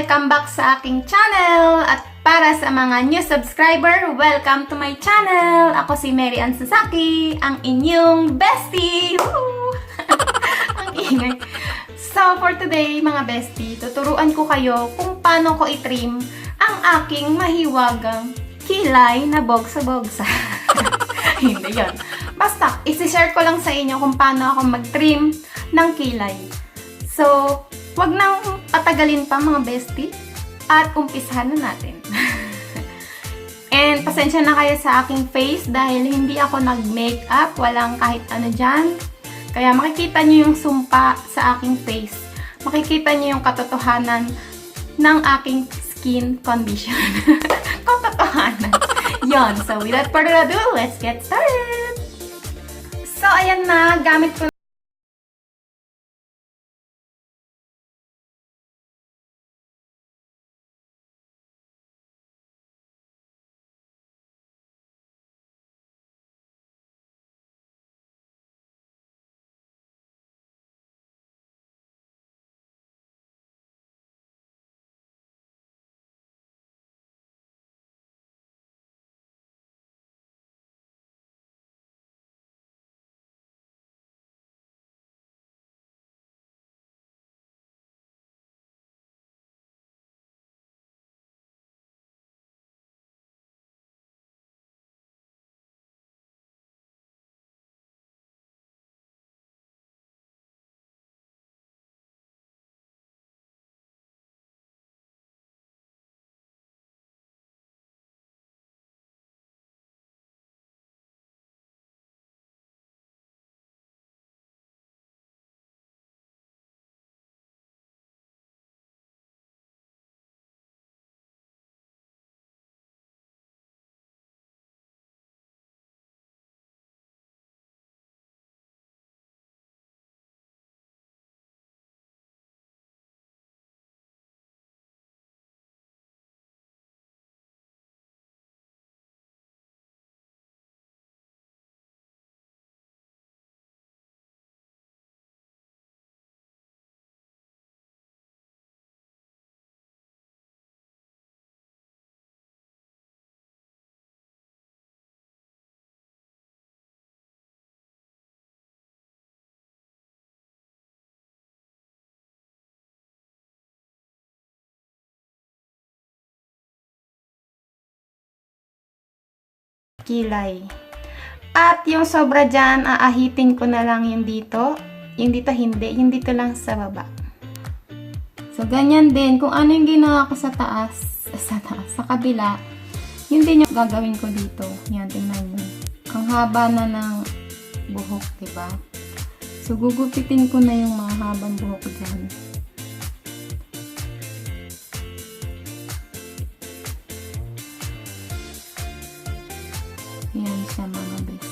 Welcome back sa aking channel! At para sa mga new subscriber, welcome to my channel! Ako si Mary Ann Sasaki, ang inyong bestie! Ang ingay. So, for today, mga bestie, tuturuan ko kayo kung paano ko itrim ang aking mahiwagang kilay na bogsa-bogsa. Hindi yon. Basta, isi-share ko lang sa inyo kung paano ako mag-trim ng kilay. So, wag nang patagalin pa mga bestie at umpisahan na natin. And pasensya na kayo sa aking face dahil hindi ako nag-makeup, walang kahit ano dyan. Kaya makikita nyo yung sumpa sa aking face. Makikita nyo yung katotohanan ng aking skin condition. katotohanan. Yon. So, without further ado, let's get started! So, ayan na. Gamit ko kilay. At yung sobra dyan, aahitin ko na lang yung dito. Yung dito hindi, yung dito lang sa baba. So, ganyan din. Kung ano yung ginawa ko sa taas, sa taas, sa kabila, yun din yung gagawin ko dito. Yan, tingnan nyo. Ang haba na ng buhok, ba? So, gugupitin ko na yung mga habang buhok dyan. Bien, semana, bebé.